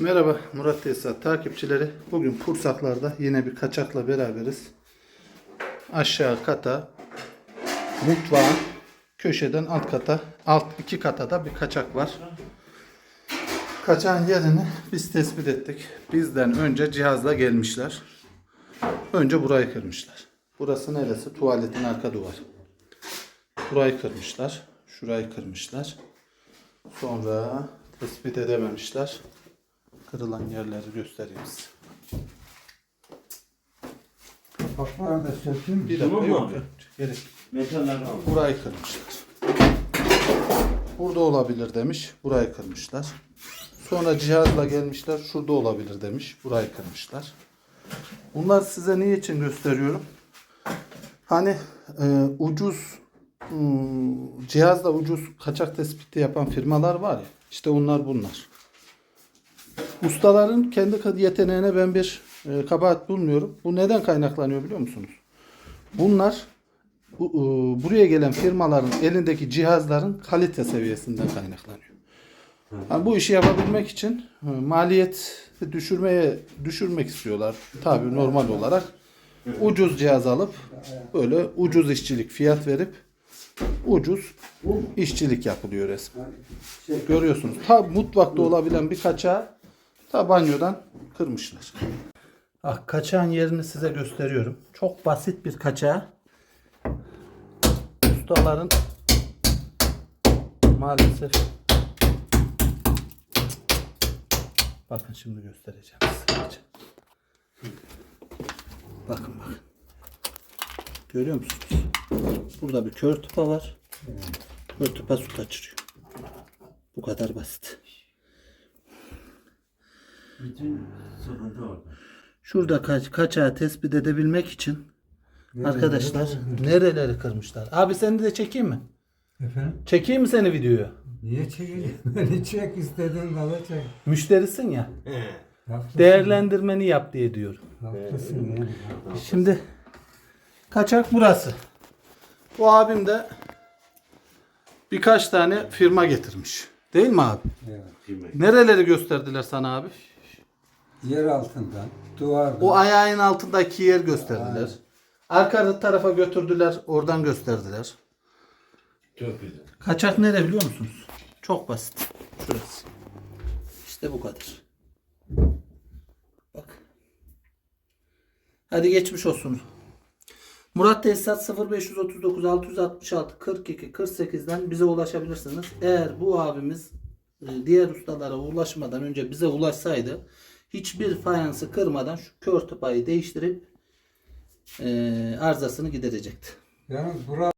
Merhaba Murat Tesisat takipçileri. Bugün Pursaklar'da yine bir kaçakla beraberiz. Aşağı kata mutfağın köşeden alt kata alt iki kata da bir kaçak var. Kaçağın yerini biz tespit ettik. Bizden önce cihazla gelmişler. Önce burayı kırmışlar. Burası neresi? Tuvaletin arka duvarı. Burayı kırmışlar. Şurayı kırmışlar. Sonra tespit edememişler. Kırılan yerleri göstereyim size. Sökeyim mi? Bir dakika yok. abi? yok. Gerek. Metallerini al. Burayı kırmışlar. Burada olabilir demiş. Burayı kırmışlar. Sonra cihazla gelmişler. Şurada olabilir demiş. Burayı kırmışlar. Bunlar size niye için gösteriyorum? Hani e, ucuz ım, cihazla ucuz kaçak tespiti yapan firmalar var ya. İşte onlar bunlar. Ustaların kendi yeteneğine ben bir e, kabahat bulmuyorum. Bu neden kaynaklanıyor biliyor musunuz? Bunlar bu, e, buraya gelen firmaların elindeki cihazların kalite seviyesinden kaynaklanıyor. Yani bu işi yapabilmek için e, maliyet düşürmeye düşürmek istiyorlar. Tabii normal olarak ucuz cihaz alıp böyle ucuz işçilik fiyat verip ucuz işçilik yapılıyor resmen. Görüyorsunuz. Ta mutfakta olabilen bir kaçağı ta banyodan kırmışlar. Ah, kaçağın yerini size gösteriyorum. Çok basit bir kaçağı. Ustaların maalesef bakın şimdi göstereceğim size. Bakın bakın. Görüyor musunuz? Burada bir kör tıpa var. Kör tıpa su kaçırıyor. Bu kadar basit. Bütün sıkıntı orada. Şurada kaç kaçağı tespit edebilmek için arkadaşlar nereleri kırmışlar? Abi seni de çekeyim mi? Efendim? Çekeyim mi seni videoyu? Niye çekeceğim? Beni çek istediğin kadar çek. Müşterisin ya. Haklısın. Değerlendirmeni yap diye diyorum. Haklısın yani. Şimdi kaçak burası. Bu abim de birkaç tane firma getirmiş. Değil mi abi? Evet. Nereleri gösterdiler sana abi? Yer altından, duvardan. O ayağın altındaki yer gösterdiler. Arka tarafa götürdüler, oradan gösterdiler. Çok güzel. Kaçak nere biliyor musunuz? Çok basit. Şurası. İşte bu kadar. Bak. Hadi geçmiş olsun. Murat Tesisat 0539 666 42 48'den bize ulaşabilirsiniz. Eğer bu abimiz e, diğer ustalara ulaşmadan önce bize ulaşsaydı hiçbir fayansı kırmadan şu kör tıpayı değiştirip e, arızasını giderecekti. Yalnız bura